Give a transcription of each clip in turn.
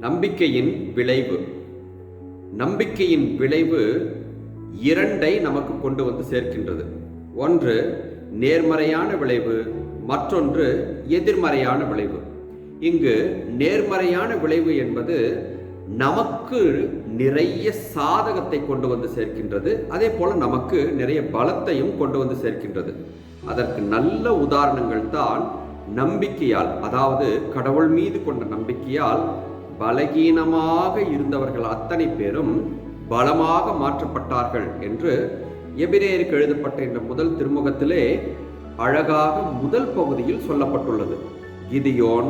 நம்பிக்கையின் விளைவு. நம்பிக்கையின் விளைவு இரண்டை நமக்கு கொண்டு வந்து சேர்க்கின்றது. ஒன்று நேர்மறையான விளைவு. மற்றொன்று எதிர்மறையான விளைவு. இங்கு நேர்மறையான விளைவு என்பது நமக்கு நிறைய சாதகத்தை கொண்டு வந்து சேர்க்கின்றது. அதே போல நமக்கு நிறைய பலத்தையும் கொண்டு வந்து சேர்க்கின்றது. அதற்கு நல்ல உதாரணங்கள் தான் நம்பிக்கையால் அதாவது கடவுள் மீது கொண்ட நம்பிக்கையால் பலகீனமாக இருந்தவர்கள் அத்தனை பேரும் பலமாக மாற்றப்பட்டார்கள் என்று எபிரேயருக்கு எழுதப்பட்ட இந்த முதல் திருமுகத்திலே அழகாக முதல் பகுதியில் சொல்லப்பட்டுள்ளது. கிதியோன்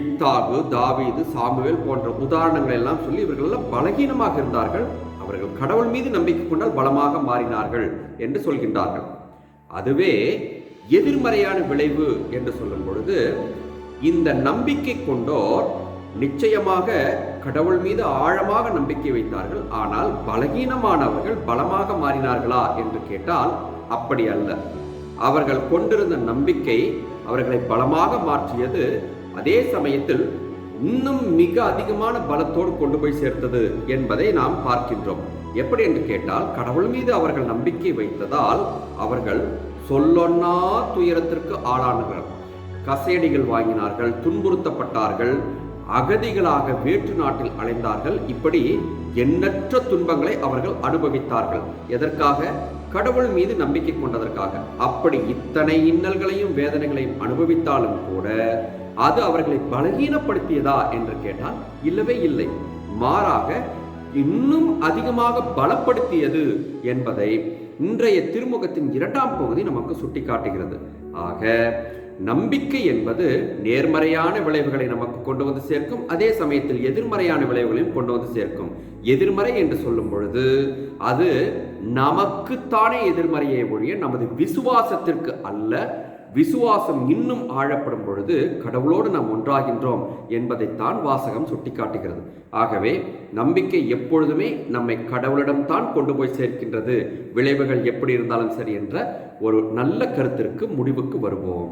இப்தாகு தாவீது சாமுவேல் போன்ற உதாரணங்கள் எல்லாம் சொல்லி இவர்கள் எல்லாம் பலகீனமாக இருந்தார்கள். அவர்கள் கடவுள் மீது நம்பிக்கை கொண்டால் பலமாக மாறினார்கள் என்று சொல்கின்றார்கள். அதுவே எதிர்மறையான விளைவு என்று சொல்லும் பொழுது இந்த நம்பிக்கை கொண்டோர் நிச்சயமாக கடவுள் மீது ஆழமாக நம்பிக்கை வைத்தார்கள். ஆனால் பலகீனமானவர்கள் பலமாக மாறினார்களா என்று கேட்டால் அப்படி அல்ல. அவர்கள் கொண்டிருந்த நம்பிக்கை அவர்களை பலமாக மாற்றியது. அதே சமயத்தில் இன்னும் மிக அதிகமான பலத்தோடு கொண்டு போய் சேர்த்தது என்பதை நாம் பார்க்கின்றோம். எப்படி என்று கேட்டால் கடவுள் மீது அவர்கள் நம்பிக்கை வைத்ததால் அவர்கள் சொல்லொன்னா துயரத்திற்கு ஆளானார்கள். கசேடிகள் வாங்கினார்கள் துன்புறுத்தப்பட்டார்கள் அகதிகளாக வேற்று நாட்டில் அலைந்தார்கள். இப்படி எண்ணற்ற துன்பங்களை அவர்கள் அனுபவித்தார்கள். எதற்காக? கடவுள் மீது நம்பிக்கை கொண்டதற்காக. அப்படி இத்தனை இன்னல்களையும் வேதனைகளையும் அனுபவித்தாலும் கூட அது அவர்களை பலகீனப்படுத்தியதா என்று கேட்டால் இல்லவே இல்லை. மாறாக இன்னும் அதிகமாக பலப்படுத்தியது என்பதை இன்றைய திருமுகத்தின் இரண்டாம் பகுதி நமக்கு சுட்டிக்காட்டுகிறது. ஆக நம்பிக்கை என்பது நேர்மறையான விளைவுகளை நமக்கு கொண்டு வந்து சேர்க்கும். அதே சமயத்தில் எதிர்மறையான விளைவுகளையும் கொண்டு வந்து சேர்க்கும். எதிர்மறை என்று சொல்லும் பொழுது அது நமக்குத்தானே எதிர்மறையை ஒழிய நமது விசுவாசத்திற்கு அல்ல. விசுவாசம் இன்னும் ஆழப்படும் பொழுது கடவுளோடு நாம் ஒன்றாகின்றோம் என்பதைத்தான் வாசகம் சுட்டிக்காட்டுகிறது. ஆகவே நம்பிக்கை எப்பொழுதுமே நம்மை கடவுளிடம்தான் கொண்டு போய் சேர்க்கின்றது. விளைவுகள் எப்படி இருந்தாலும் சரி என்ற ஒரு நல்ல கருத்திற்கு முடிவுக்கு வருவோம்.